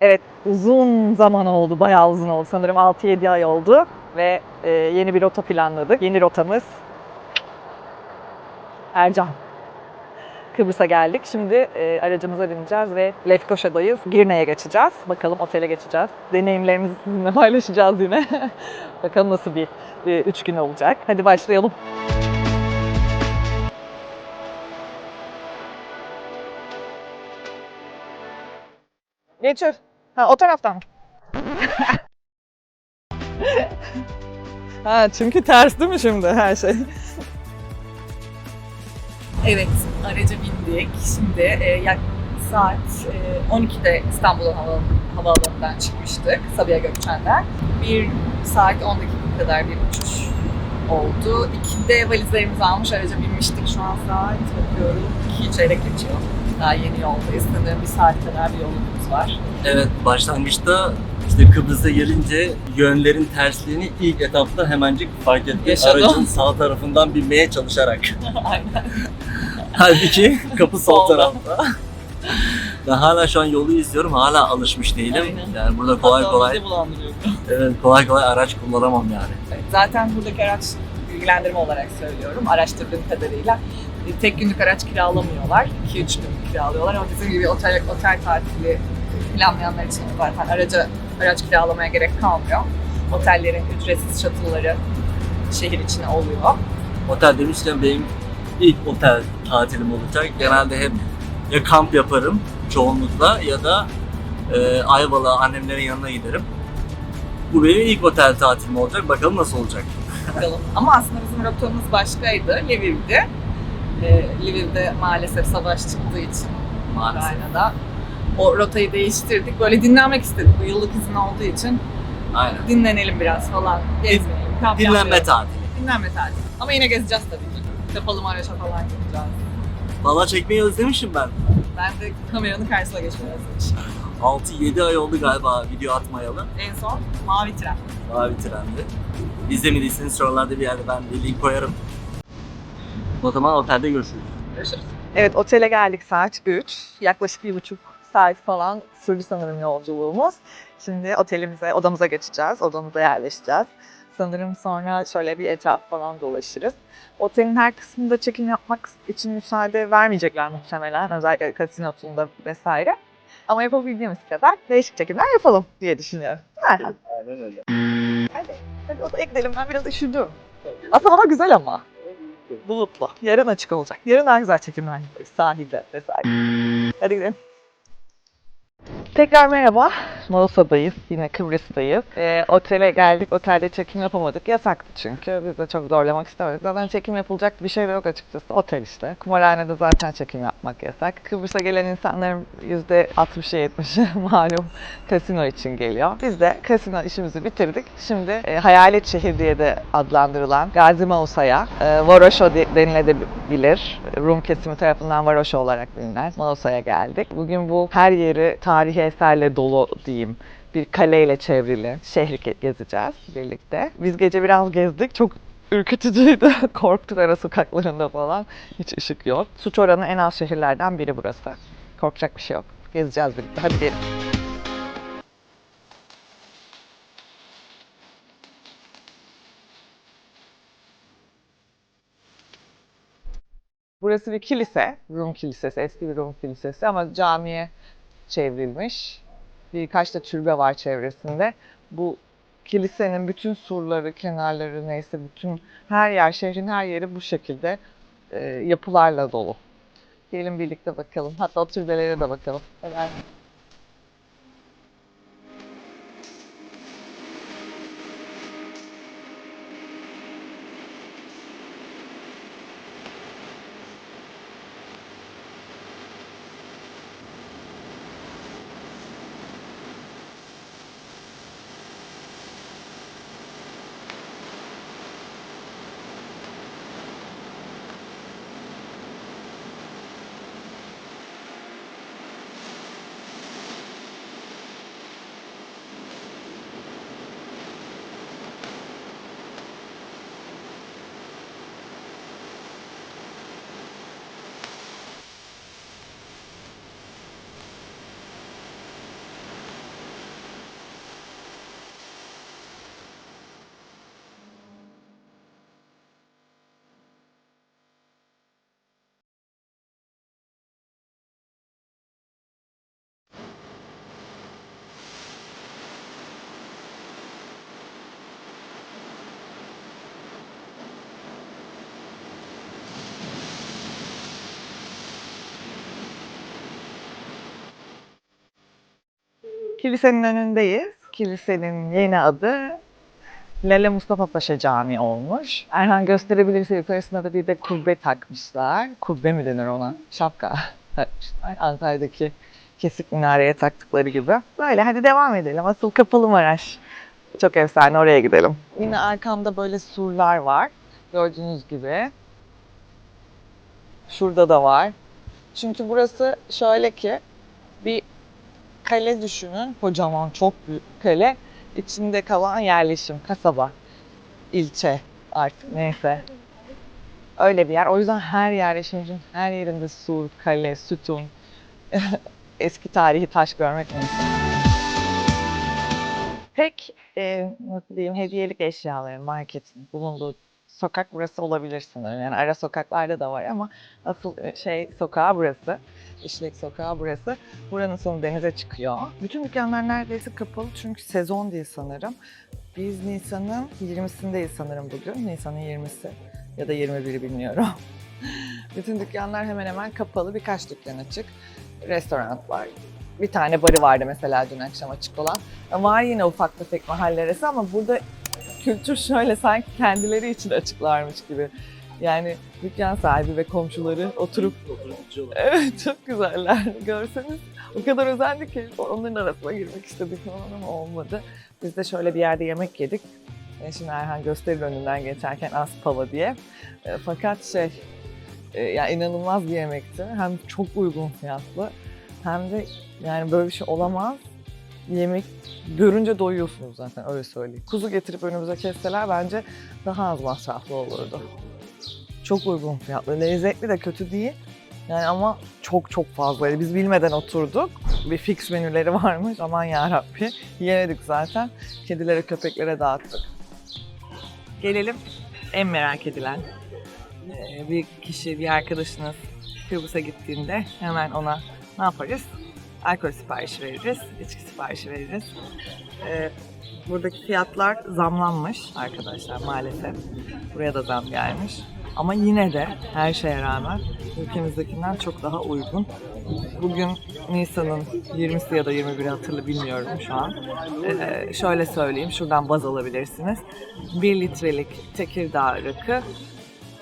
Evet, uzun zaman oldu, bayağı uzun oldu. Sanırım 6-7 ay oldu ve e, yeni bir rota planladık. Yeni rotamız Ercan. Kıbrıs'a geldik. Şimdi e, aracımıza bineceğiz ve Lefkoşa'dayız. Girne'ye geçeceğiz. Bakalım otele geçeceğiz. Deneyimlerimizi sizinle paylaşacağız yine. Bakalım nasıl bir, bir üç gün olacak. Hadi başlayalım. Geçir. Ha o taraftan mı? ha çünkü ters değil mi şimdi her şey? Evet, araca bindik. Şimdi e, yak saat e, 12'de İstanbul Hava, Havaalanı'ndan çıkmıştık Sabiha Gökçen'den. Bir saat 10 dakika kadar bir uçuş oldu. 2'de valizlerimizi almış araca binmiştik. Şu an saat bakıyorum 2 çeyrek geçiyor. Daha yeni yoldayız. Sanırım bir saat kadar bir yolumuz var. Evet, başlangıçta işte Kıbrıs'a gelince yönlerin tersliğini ilk etapta hemencik fark ettim. Yaşadım. Aracın sağ tarafından binmeye çalışarak. Aynen. Halbuki kapı sol tarafta. Ben hala şu an yolu izliyorum. Hala alışmış değilim. Aynen. Yani burada kolay Hatta kolay evet, kolay kolay araç kullanamam yani. Evet, Zaten buradaki araç bilgilendirme olarak söylüyorum. Araştırdığım kadarıyla e, tek günlük araç kiralamıyorlar. 2-3 günlük kiralıyorlar ama bizim gibi otel, otel tatili planlayanlar için zaten araca, araç kiralamaya gerek kalmıyor. Otellerin ücretsiz şatıları şehir içine oluyor. Otel demişken benim ilk otel tatilim olacak. Genelde hep ya kamp yaparım çoğunlukla ya da e, Ayvalık'a annemlerin yanına giderim. Bu benim ilk otel tatilim olacak. Bakalım nasıl olacak. Bakalım. Ama aslında bizim rotamız başkaydı. Lviv'di. E, Lviv'de maalesef savaş çıktığı için Maalesef. Ukrayna'da o rotayı değiştirdik. Böyle dinlenmek istedik. Bu yıllık izin olduğu için Aynen. dinlenelim biraz falan, gezmeyelim, kamp Dinlenme yapmayalım. tatili. Dinlenme tatili. Ama yine gezeceğiz tabii ki. Kapalı Maraş'a falan gideceğiz. Valla çekmeyi özlemişim ben. Ben de kameranın karşısına geçmeyi özlemişim. 6-7 ay oldu galiba video atmayalı. En son Mavi Tren. Mavi trendi. İzlemediyseniz şuralarda bir yerde ben bir link koyarım. O zaman otelde görüşürüz. Görüşürüz. Evet otele geldik saat 3. Yaklaşık bir buçuk saat falan sürdü sanırım yolculuğumuz. Şimdi otelimize, odamıza geçeceğiz. Odamıza yerleşeceğiz. Sanırım sonra şöyle bir etraf falan dolaşırız. Otelin her kısmında çekim yapmak için müsaade vermeyecekler muhtemelen. Özellikle kasinotunda vesaire. Ama yapabildiğimiz kadar değişik çekimler yapalım diye düşünüyorum. Aynen öyle. Hadi, hadi odaya gidelim. Ben biraz üşüdüm. Aslında hava güzel ama. Bulutlu. Yarın açık olacak. Yarın daha güzel çekimler yaparız. Sahilde vesaire. Hadi gidelim. Tekrar merhaba. Mausa'dayız. Yine Kıbrıs'tayız. Ee, otele geldik. Otelde çekim yapamadık. Yasaktı çünkü. Biz de çok zorlamak istemedik. Zaten çekim yapılacak bir şey de yok açıkçası. Otel işte. Kumarhanede zaten çekim yapmak yasak. Kıbrıs'a gelen insanların %60'ı 70'i malum kasino için geliyor. Biz de kasino işimizi bitirdik. Şimdi e, Hayalet Şehir diye de adlandırılan Gazi Mausa'ya, e, Varoşo de- denilebilir. Rum kesimi tarafından Varoşo olarak bilinen Mausa'ya geldik. Bugün bu her yeri tarihi eserle dolu diyeyim bir kaleyle çevrili şehri ge- gezeceğiz birlikte. Biz gece biraz gezdik. Çok ürkütücüydü. Korktuk ara sokaklarında falan. Hiç ışık yok. Suç oranı en az şehirlerden biri burası. Korkacak bir şey yok. Gezeceğiz birlikte. Hadi gelin. Burası bir kilise, Rum kilisesi, eski bir Rum kilisesi ama camiye çevrilmiş. Birkaç da türbe var çevresinde. Bu kilisenin bütün surları, kenarları neyse bütün her yer, şehrin her yeri bu şekilde e, yapılarla dolu. Gelin birlikte bakalım. Hatta o türbelere de bakalım. Evet. Kilisenin önündeyiz. Kilisenin yeni adı Lale Mustafa Paşa Camii olmuş. Erhan gösterebilirse yukarısına da bir de kubbe takmışlar. Kubbe mi denir ona? Şapka takmışlar. Antalya'daki kesik minareye taktıkları gibi. Böyle hadi devam edelim. Asıl Kapalı Maraş. Çok efsane oraya gidelim. Yine arkamda böyle surlar var. Gördüğünüz gibi. Şurada da var. Çünkü burası şöyle ki bir kale düşünün. Kocaman çok büyük kale. İçinde kalan yerleşim, kasaba, ilçe artık neyse. Öyle bir yer. O yüzden her yerleşimcinin her yerinde sur, kale, sütun, eski tarihi taş görmek mümkün. Pek e, nasıl diyeyim hediyelik eşyaların, marketin bulunduğu sokak burası olabilir. Yani ara sokaklarda da var ama asıl e, şey sokağı burası. İşlek sokağı burası. Buranın sonu denize çıkıyor. Bütün dükkanlar neredeyse kapalı çünkü sezon değil sanırım. Biz Nisan'ın 20'sindeyiz sanırım bugün. Nisan'ın 20'si ya da 21'i bilmiyorum. Bütün dükkanlar hemen hemen kapalı. Birkaç dükkan açık. Restoran var. Bir tane barı vardı mesela dün akşam açık olan. Var yine ufak tefek mahalle arası ama burada kültür şöyle sanki kendileri için açıklarmış gibi. Yani dükkan sahibi ve komşuları oturup Evet çok güzeller. Görseniz o kadar özendik ki onların arasına girmek istedik falan ama olmadı. Biz de şöyle bir yerde yemek yedik. E, Şimdi Erhan gösterir önünden geçerken Aspava diye. E, Fakat şey e, yani inanılmaz bir yemekti. Hem çok uygun fiyatlı hem de yani böyle bir şey olamaz. Yemek görünce doyuyorsunuz zaten öyle söyleyeyim. Kuzu getirip önümüze kesseler bence daha az masraflı olurdu. Çok uygun fiyatlı. Lezzetli de kötü değil. Yani ama çok çok fazlaydı. Biz bilmeden oturduk. Bir fix menüleri varmış. Aman yarabbi. Yemedik zaten. Kedilere, köpeklere dağıttık. Gelelim en merak edilen. Ee, bir kişi, bir arkadaşınız Kıbrıs'a gittiğinde hemen ona ne yaparız? Alkol siparişi veririz, içki siparişi veririz. Ee, buradaki fiyatlar zamlanmış arkadaşlar maalesef. Buraya da zam gelmiş. Ama yine de her şeye rağmen ülkemizdekinden çok daha uygun. Bugün Nisan'ın 20'si ya da 21'i hatırlı bilmiyorum şu an. Ee, şöyle söyleyeyim, şuradan baz alabilirsiniz. 1 litrelik Tekirdağ rakı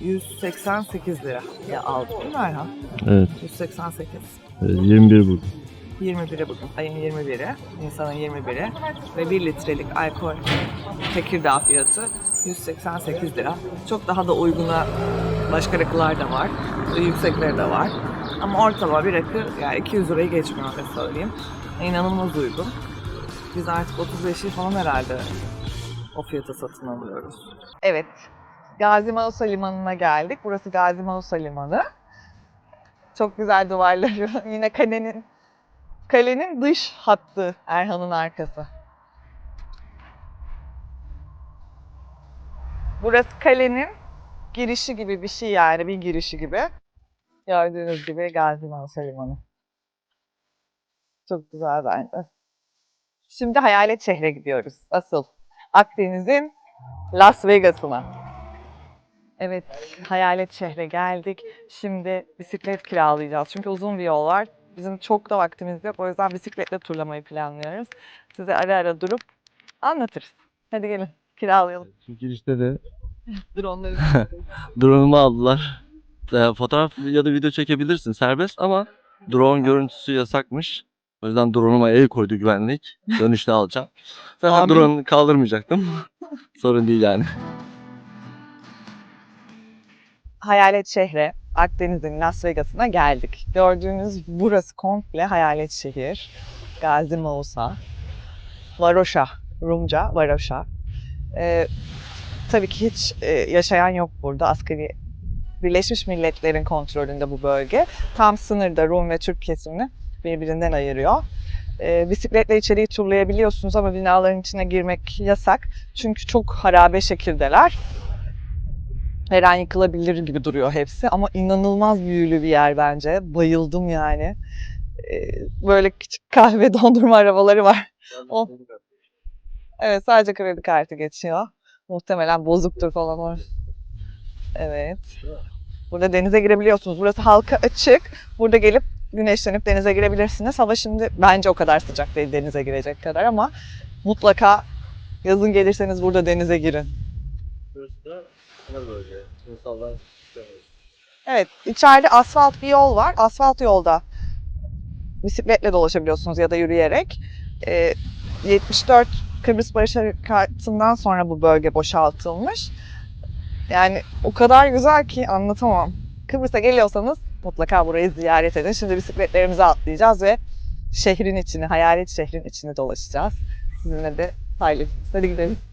188 liraya aldım değil mi Erhan? Evet, 188. e, 21 bu. 21'i bugün. Ayın 21'i. Nisan'ın 21'i. Ve 1 litrelik alkol Tekirdağ fiyatı 188 lira. Çok daha da uyguna başka rakılar da var. Yüksekleri de var. Ama ortalama bir rakı yani 200 lirayı geçmiyor öyle söyleyeyim. İnanılmaz uygun. Biz artık 35'i falan herhalde o fiyata satın alıyoruz. Evet. Gazi Mausa Limanı'na geldik. Burası Gazi Mausa Limanı. Çok güzel duvarları. Yine kalenin kalenin dış hattı Erhan'ın arkası. Burası kalenin girişi gibi bir şey yani bir girişi gibi. Gördüğünüz gibi Gazi Manisa Limanı. Çok güzel bence. Şimdi Hayalet Şehre gidiyoruz. Asıl Akdeniz'in Las Vegas'ına. Evet, Hayalet Şehre geldik. Şimdi bisiklet kiralayacağız. Çünkü uzun bir yol var. Bizim çok da vaktimiz yok. O yüzden bisikletle turlamayı planlıyoruz. Size ara ara durup anlatırız. Hadi gelin kiralayalım. Şimdi girişte de Drone'ları. drone'umu aldılar. E, fotoğraf ya da video çekebilirsin serbest ama drone görüntüsü yasakmış. O yüzden drone'uma el koydu güvenlik. Dönüşte alacağım. Zaten drone'u kaldırmayacaktım. Sorun değil yani. Hayalet şehre, Akdeniz'in Las Vegas'ına geldik. Gördüğünüz burası komple hayalet şehir. Gazi Mausa, Varoşa, Rumca Varoşa. Ee, tabii ki hiç e, yaşayan yok burada. Asgari Birleşmiş Milletler'in kontrolünde bu bölge. Tam sınırda Rum ve Türk kesimini birbirinden ayırıyor. Ee, bisikletle içeriği turlayabiliyorsunuz ama binaların içine girmek yasak. Çünkü çok harabe şekildeler her an yıkılabilir gibi duruyor hepsi ama inanılmaz büyülü bir yer bence. Bayıldım yani. Ee, Böyle küçük kahve dondurma arabaları var. O- Evet sadece kredi kartı geçiyor. Muhtemelen bozuktur falan o. Evet. Burada denize girebiliyorsunuz. Burası halka açık. Burada gelip güneşlenip denize girebilirsiniz. Hava şimdi bence o kadar sıcak değil denize girecek kadar ama mutlaka yazın gelirseniz burada denize girin. Burası da ana bölge. İnsanlar Evet, içeride asfalt bir yol var. Asfalt yolda bisikletle dolaşabiliyorsunuz ya da yürüyerek. Ee, 74 Kıbrıs Barış Harekatı'ndan sonra bu bölge boşaltılmış. Yani o kadar güzel ki anlatamam. Kıbrıs'a geliyorsanız mutlaka burayı ziyaret edin. Şimdi bisikletlerimize atlayacağız ve şehrin içini, hayalet şehrin içini dolaşacağız. Sizinle de paylaşacağız. Hadi gidelim.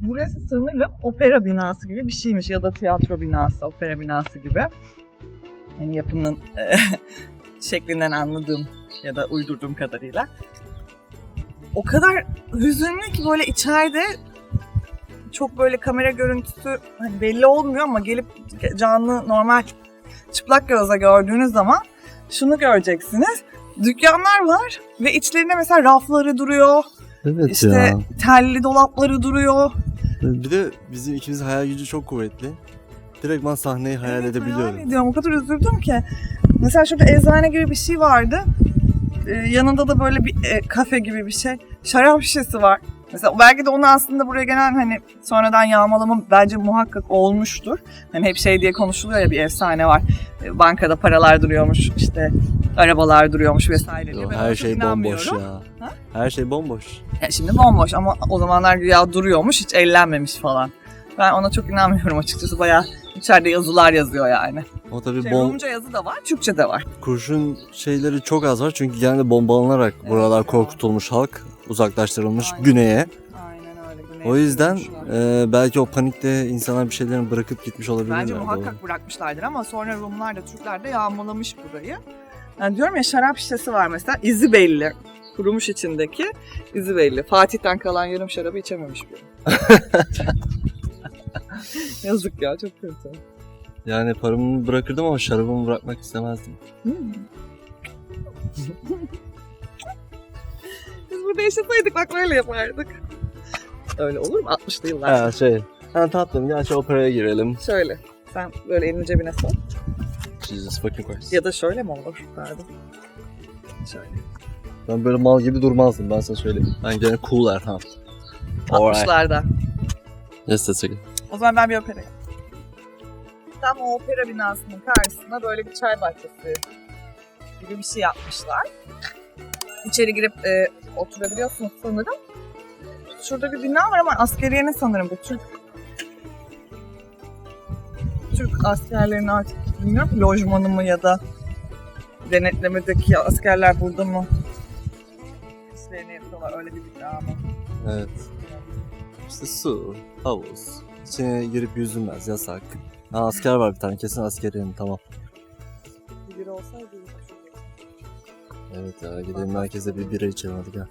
Burası sanırım opera binası gibi bir şeymiş ya da tiyatro binası, opera binası gibi. Yani yapımın e, şeklinden anladığım ya da uydurduğum kadarıyla. O kadar hüzünlü ki böyle içeride çok böyle kamera görüntüsü hani belli olmuyor ama gelip canlı normal çıplak gözle gördüğünüz zaman şunu göreceksiniz. Dükkanlar var ve içlerinde mesela rafları duruyor, Evet işte telli dolapları duruyor. Bir de bizim ikimizin hayal gücü çok kuvvetli. Direktman sahneyi hayal Evet, edebiliyorum. Hayal ediyorum. O kadar üzüldüm ki. Mesela şurada eczane gibi bir şey vardı. Ee, yanında da böyle bir e, kafe gibi bir şey. Şarap şişesi var. Mesela belki de onu aslında buraya gelen hani sonradan yağmalama bence muhakkak olmuştur. Hani hep şey diye konuşuluyor ya bir efsane var. Ee, Bankada paralar duruyormuş işte arabalar duruyormuş vesaire diye. Ben her şey bomboş ya. Ha? Her şey bomboş. Ya şimdi bomboş ama o zamanlar güya duruyormuş hiç ellenmemiş falan. Ben ona çok inanmıyorum açıkçası. Bayağı içeride yazılar yazıyor yani. Ama tabii Şey, bom Rumca yazı da var, Türkçe de var. kurşun şeyleri çok az var çünkü genelde bombalanarak Evet buralar korkutulmuş halk, uzaklaştırılmış Aynen. güneye. Aynen öyle. Güney O yüzden e, belki o panikte insanlar bir şeylerini bırakıp gitmiş olabilirler. Bence doğru. muhakkak bırakmışlardır ama sonra Rumlar da Türkler de yağmalamış burayı. Yani diyorum ya şarap şişesi var mesela, izi belli. Kurumuş içindeki, izi belli. Fatih'ten kalan yarım şarabı içememiş bu. Yazık ya, çok kötü. Yani paramı bırakırdım ama şarabımı bırakmak istemezdim. Hmm. Burada yaşasaydık bak böyle yapardık. Öyle olur mu? 60'lı yıllar. Ha şey. Ha tatlım gel şu operaya girelim. Şöyle. Sen böyle elini cebine sok. Jesus fucking Christ. Ya da şöyle mi olur? Pardon. Şöyle. Ben böyle mal gibi durmazdım ben sana söyleyeyim. Ben gene cool Erhan. Alright. 60'larda. Yes that's okay. O zaman ben bir operaya. Tam o opera binasının karşısına böyle bir çay bahçesi gibi bir şey yapmışlar. İçeri girip e, oturabiliyorsunuz sanırım. Şurada bir bina var ama askeriyenin sanırım bu Türk Türk askerlerinin artık bilmiyorum lojmanı mı ya da denetlemedeki askerler burada mı? İşlerini yapıyorlar öyle bir bina ama. Evet. İşte su, havuz. İçine girip yüzülmez yasak. Ha asker var bir tane kesin askeriyim tamam. Evet ya gidelim merkeze bir bira içelim hadi gel.